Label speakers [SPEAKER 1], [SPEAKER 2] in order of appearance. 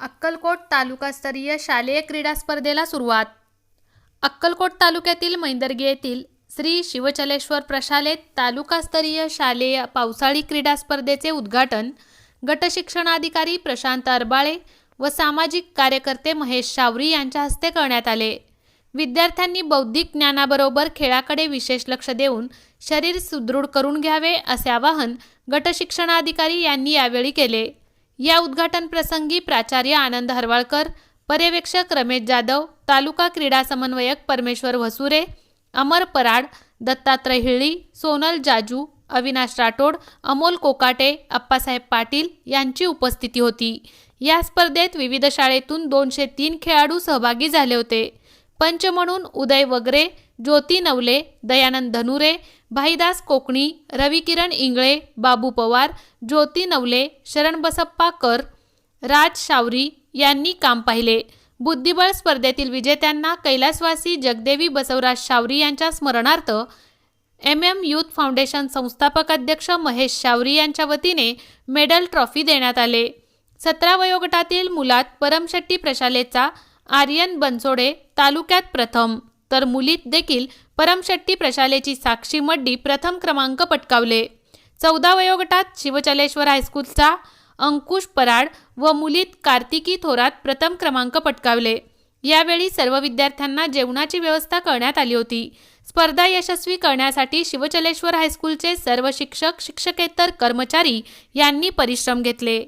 [SPEAKER 1] अक्कलकोट तालुकास्तरीय शालेय क्रीडा स्पर्धेला सुरुवात. अक्कलकोट तालुक्यातील मैंदर्गी येथील श्री शिवचलेश्वर प्रशालेत तालुकास्तरीय शालेय पावसाळी क्रीडा स्पर्धेचे उद्घाटन गटशिक्षणाधिकारी प्रशांत अरबाळे व सामाजिक कार्यकर्ते महेश शावरी यांच्या हस्ते करण्यात आले. विद्यार्थ्यांनी बौद्धिक ज्ञानाबरोबर खेळाकडे विशेष लक्ष देऊन शरीर सुदृढ करून घ्यावे असे आवाहन गटशिक्षणाधिकारी यांनी यावेळी केले. या उद्घाटन प्रसंगी प्राचार्य आनंद हरवाळकर पर्यवेक्षक रमेश जाधव तालुका क्रीडा समन्वयक परमेश्वर वसुरे अमर पराड दत्तात्रय हिळी सोनल जाजू अविनाश राठोड अमोल कोकाटे अप्पासाहेब पाटील यांची उपस्थिती होती. या स्पर्धेत विविध शाळेतून दोनशे तीन खेळाडू सहभागी झाले होते. पंच म्हणून उदय वगरे ज्योती नवले दयानंद धनुरे भाईदास कोकणी रविकिरण इंगळे बाबू पवार ज्योती नवले शरण बसप्पा कर राज शावरी यांनी काम पाहिले. बुद्धिबळ स्पर्धेतील विजेत्यांना कैलासवासी जगदेवी बसवराज शावरी यांच्या स्मरणार्थ एम एम यूथ फाउंडेशन संस्थापक अध्यक्ष महेश शावरी यांच्या वतीने मेडल ट्रॉफी देण्यात आले. सतरा वयोगटातील मुलात परमशेट्टी प्रशालेचा आर्यन बनसोडे तालुक्यात प्रथम तर मुलीत देखील परमशेट्टी प्रशालेची साक्षी मड्डी प्रथम क्रमांक पटकावले. चौदा वयोगटात शिवचलेश्वर हायस्कूलचा अंकुश पराड व मुलीत कार्तिकी थोरात प्रथम क्रमांक पटकावले. यावेळी सर्व विद्यार्थ्यांना जेवणाची व्यवस्था करण्यात आली होती. स्पर्धा यशस्वी करण्यासाठी शिवचलेश्वर हायस्कूलचे सर्व शिक्षक शिक्षकेतर कर्मचारी यांनी परिश्रम घेतले.